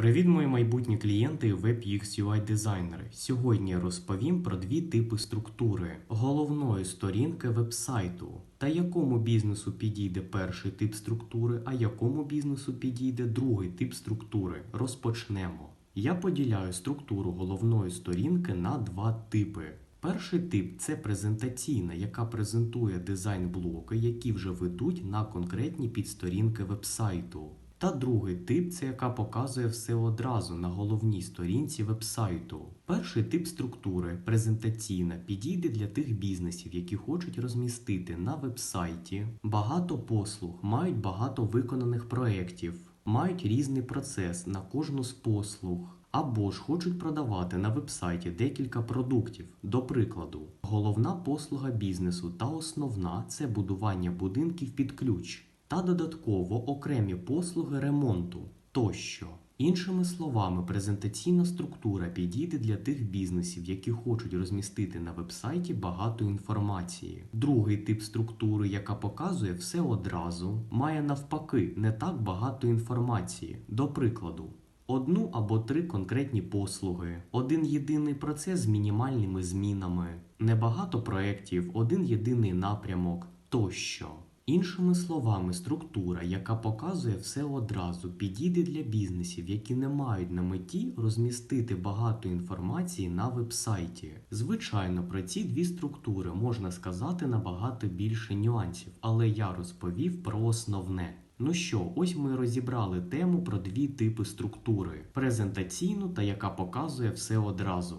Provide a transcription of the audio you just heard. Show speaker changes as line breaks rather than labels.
Привіт, мої майбутні клієнти і WebUX UI дизайнери. Сьогодні я розповім про дві типи структури головної сторінки вебсайту та якому бізнесу підійде перший тип структури, а якому бізнесу підійде другий тип структури. Розпочнемо. Я поділяю структуру головної сторінки на два типи. Перший тип це презентаційна, яка презентує дизайн-блоки, які вже ведуть на конкретні підсторінки вебсайту. Та другий тип це яка показує все одразу на головній сторінці вебсайту. Перший тип структури презентаційна підійде для тих бізнесів, які хочуть розмістити на вебсайті багато послуг, мають багато виконаних проєктів, мають різний процес на кожну з послуг. Або ж хочуть продавати на вебсайті декілька продуктів. До прикладу, головна послуга бізнесу та основна це будування будинків під ключ та додатково окремі послуги ремонту тощо. Іншими словами, презентаційна структура підійде для тих бізнесів, які хочуть розмістити на вебсайті багато інформації. Другий тип структури, яка показує все одразу, має навпаки не так багато інформації. До прикладу, одну або три конкретні послуги, один єдиний процес з мінімальними змінами, небагато проєктів, один єдиний напрямок тощо. Іншими словами, структура, яка показує все одразу, підійде для бізнесів, які не мають на меті розмістити багато інформації на вебсайті. Звичайно, про ці дві структури можна сказати набагато більше нюансів, але я розповів про основне. Ну що, ось ми розібрали тему про дві типи структури: презентаційну та яка показує все одразу.